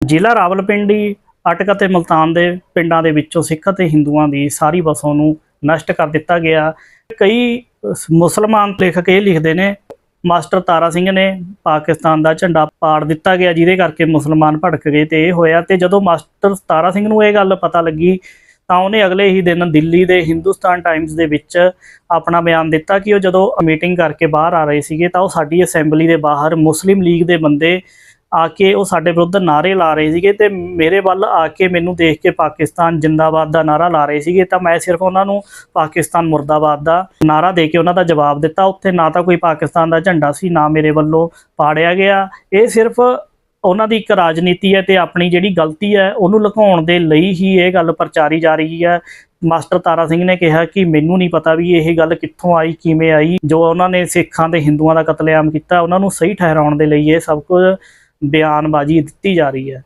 ਜ਼ਿਲ੍ਹਾ ਰਾਵਲਪਿੰਡੀ, ਅਟਕ ਅਤੇ ਮਲਤਾਨ ਦੇ ਪਿੰਡਾਂ ਦੇ ਵਿੱਚੋਂ ਸਿੱਖ ਅਤੇ ਹਿੰਦੂਆਂ ਦੀ ਸਾਰੀ ਵਸੋਂ ਨੂੰ ਨਸ਼ਟ ਕਰ ਦਿੱਤਾ ਗਿਆ। ਕਈ ਮੁਸਲਮਾਨ ਲੇਖਕ ਇਹ ਲਿਖਦੇ ਨੇ, ਮਾਸਟਰ ਤਾਰਾ ਸਿੰਘ ਨੇ ਪਾਕਿਸਤਾਨ ਦਾ ਝੰਡਾ ਪਾੜ ਦਿੱਤਾ ਗਿਆ, ਜਿਹਦੇ ਕਰਕੇ ਮੁਸਲਮਾਨ ਭੜਕ ਗਏ। ਤੇ ਇਹ ਹੋਇਆ ਤੇ ਜਦੋਂ ਮਾਸਟਰ ਤਾਰਾ ਸਿੰਘ ਨੂੰ ਇਹ ਗੱਲ ਪਤਾ ਲੱਗੀ, ਤਾਂ ਉਹਨੇ ਅਗਲੇ ਹੀ ਦਿਨ ਦਿੱਲੀ ਦੇ ਹਿੰਦੁਸਤਾਨ ਟਾਈਮਜ਼ ਦੇ ਵਿੱਚ ਆਪਣਾ ਬਿਆਨ ਦਿੱਤਾ ਕਿ ਉਹ ਜਦੋਂ ਮੀਟਿੰਗ ਕਰਕੇ ਬਾਹਰ ਆ ਰਹੇ ਸੀਗੇ, ਤਾਂ ਉਹ ਸਾਡੀ ਅਸੈਂਬਲੀ ਦੇ ਬਾਹਰ ਮੁਸਲਿਮ ਲੀਗ ਦੇ ਬੰਦੇ ਆ ਕੇ ਉਹ ਸਾਡੇ ਵਿਰੁੱਧ ਨਾਰੇ ਲਾ ਰਹੇ ਸੀਗੇ ਤੇ ਮੇਰੇ ਵੱਲ ਆ ਕੇ ਮੈਨੂੰ ਦੇਖ ਕੇ ਪਾਕਿਸਤਾਨ ਜਿੰਦਾਬਾਦ ਦਾ ਨਾਰਾ ਲਾ ਰਹੇ ਸੀਗੇ। ਤਾਂ ਮੈਂ ਸਿਰਫ ਉਹਨਾਂ ਨੂੰ ਪਾਕਿਸਤਾਨ ਮੁਰਦਾਬਾਦ ਦਾ ਨਾਰਾ ਦੇ ਕੇ ਉਹਨਾਂ ਦਾ ਜਵਾਬ ਦਿੱਤਾ। ਉੱਥੇ ਨਾ ਤਾਂ ਕੋਈ ਪਾਕਿਸਤਾਨ ਦਾ ਝੰਡਾ ਸੀ, ਨਾ ਮੇਰੇ ਵੱਲੋਂ ਪਾੜਿਆ ਗਿਆ। ਇਹ ਸਿਰਫ ਉਹਨਾਂ ਦੀ ਇੱਕ ਰਾਜਨੀਤੀ ਹੈ ਤੇ ਆਪਣੀ ਜਿਹੜੀ ਗਲਤੀ ਹੈ, ਉਹਨੂੰ ਲੁਕਾਉਣ ਦੇ ਲਈ ਹੀ ਇਹ ਗੱਲ ਪ੍ਰਚਾਰੀ ਜਾ ਰਹੀ ਹੈ। ਮਾਸਟਰ ਤਾਰਾ ਸਿੰਘ ਨੇ ਕਿਹਾ ਕਿ ਮੈਨੂੰ ਨਹੀਂ ਪਤਾ ਵੀ ਇਹ ਗੱਲ ਕਿੱਥੋਂ ਆਈ, ਕਿਵੇਂ ਆਈ। ਜੋ ਉਹਨਾਂ ਨੇ ਸਿੱਖਾਂ ਤੇ ਹਿੰਦੂਆਂ ਦਾ ਕਤਲੇਆਮ ਕੀਤਾ, ਉਹਨਾਂ ਨੂੰ ਸਹੀ ਠਹਿਰਾਉਣ ਦੇ ਲਈ ਇਹ ਸਭ ਕੁਝ ਬਿਆਨਬਾਜ਼ੀ ਦਿੱਤੀ ਜਾ ਰਹੀ ਹੈ।